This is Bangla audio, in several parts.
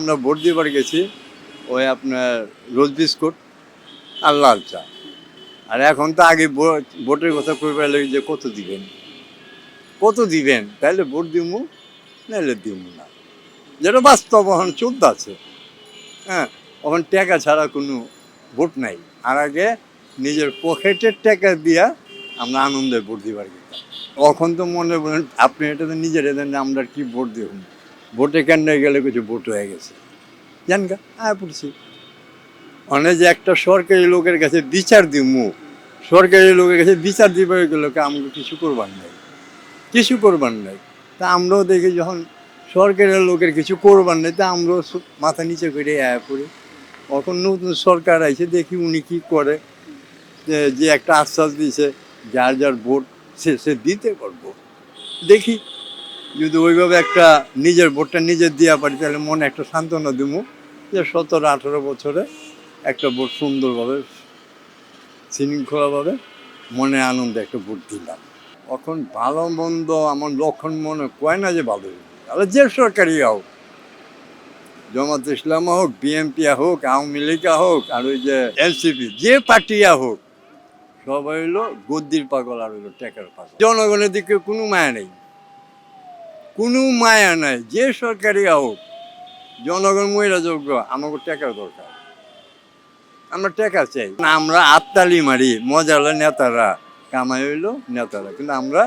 আমরা ভোট দিবার গেছি, ওই আপনার রোজ বিস্কুট আর লাল চা। আর এখন তো আগে ভোটের কথা কইবার লাগে যে কত দিবেন? কত দিবেন? তাহলে ভোট দিমু নাহলে দিমু না। যেটা বাস্তব এখন চলতে আছে। হ্যাঁ এখন টাকা ছাড়া কোনো ভোট নাই। আর আগে নিজের পকেটের টাকা দিয়া আমরা আনন্দে ভোট দিবার গেতাম। তখন তো মনে বলেন আপনি এটা তো নিজের যে আমরা কি ভোট দেব ভোটে কেন্দ্রে গেলে কিছু ভোট হয়ে গেছে? জান গা আয় পড়ছি অনেক যে একটা সরকারি লোকের কাছে বিচার দিমু সরকারি লোকের কাছে বিচার দিবার গেলে আমাকে কিছু করবার নাই। কিছু করবার নাই। তা আমরাও দেখি যখন সরকারের লোকের কিছু করবার নেই তা আমরাও মাথা নিচে করে আয়া পড়ি। এখন নতুন সরকার আইছে দেখি উনি কি করে। যে একটা আশ্বাস দিয়েছে যার যার ভোট সে সে দিতে পারব। দেখি যদি ওইভাবে একটা নিজের ভোটটা নিজে দেওয়া পারি, তাহলে মনে একটা সান্ত্বনা দিব যে সতেরো, আঠেরো বছরে একটা ভোট সুন্দরভাবে, শৃঙ্খলাভাবে মনে আনন্দে একটা ভোট দিলাম। এখন ভালো মন্দ আমার লক্ষণ মনে কয় না যে ভালো। তাহলে যে সরকারি হোক, জামাত ইসলাম হোক, বিএনপি হোক, আওয়ামী লীগ হোক, আর ওই যে এনসিপি যে পার্টিয়া হোক, সবাই হইল গদ্দির পাগল আর হইল টেকার পাগল। জনগণের দিকে কোনো মায়া নেই। কোনো মায়া নাই, যে সরকারি হোক, জনগণ মহিলা যোগ্য আমাকে টাকার দরকার। আমরা টাকা চাই। আমরা আত্মালি মারি, মজা হলো নেতারা, কামাই হইল নেতারা, কিন্তু আমরা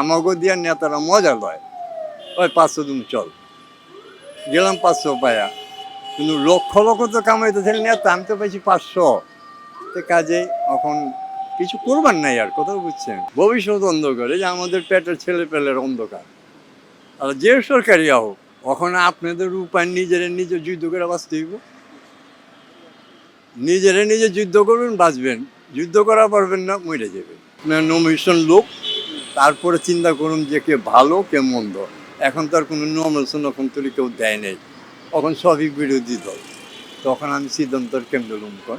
আমাকে দিয়া নেতারা মজা লয়। ওই পাঁচশো তুমি চল। গেলাম পাঁচশো পায়া। কিন্তু লক্ষ লক্ষ তো কামাইতে নেতা, আমি তো পাইছি পাঁচশো। কাজে এখন কিছু করবার নাই আর কোথাও বুঝছেন? ভবিষ্যৎ অন্ধকার যে আমাদের পেটের ছেলে পেলের অন্ধকার। আর যে সরকারি হোক ওখানে আপনাদের উপায় নিজের নিজে যুদ্ধ করে বাঁচতে হইব? নিজেরে নিজে যুদ্ধ করবেন, বাঁচবেন। যুদ্ধ করা পারবেন না, মরে যাবেন। নমিশন লোক, তারপরে চিন্তা করুন যে কে ভালো, কে মন্দ। এখন তার কোনো নমিশন এখন তুলি কেউ দেয় নেই। তখন সবই বিরোধী দল। তখন আমি সিদ্ধান্তর কেন্দ্র লুম কর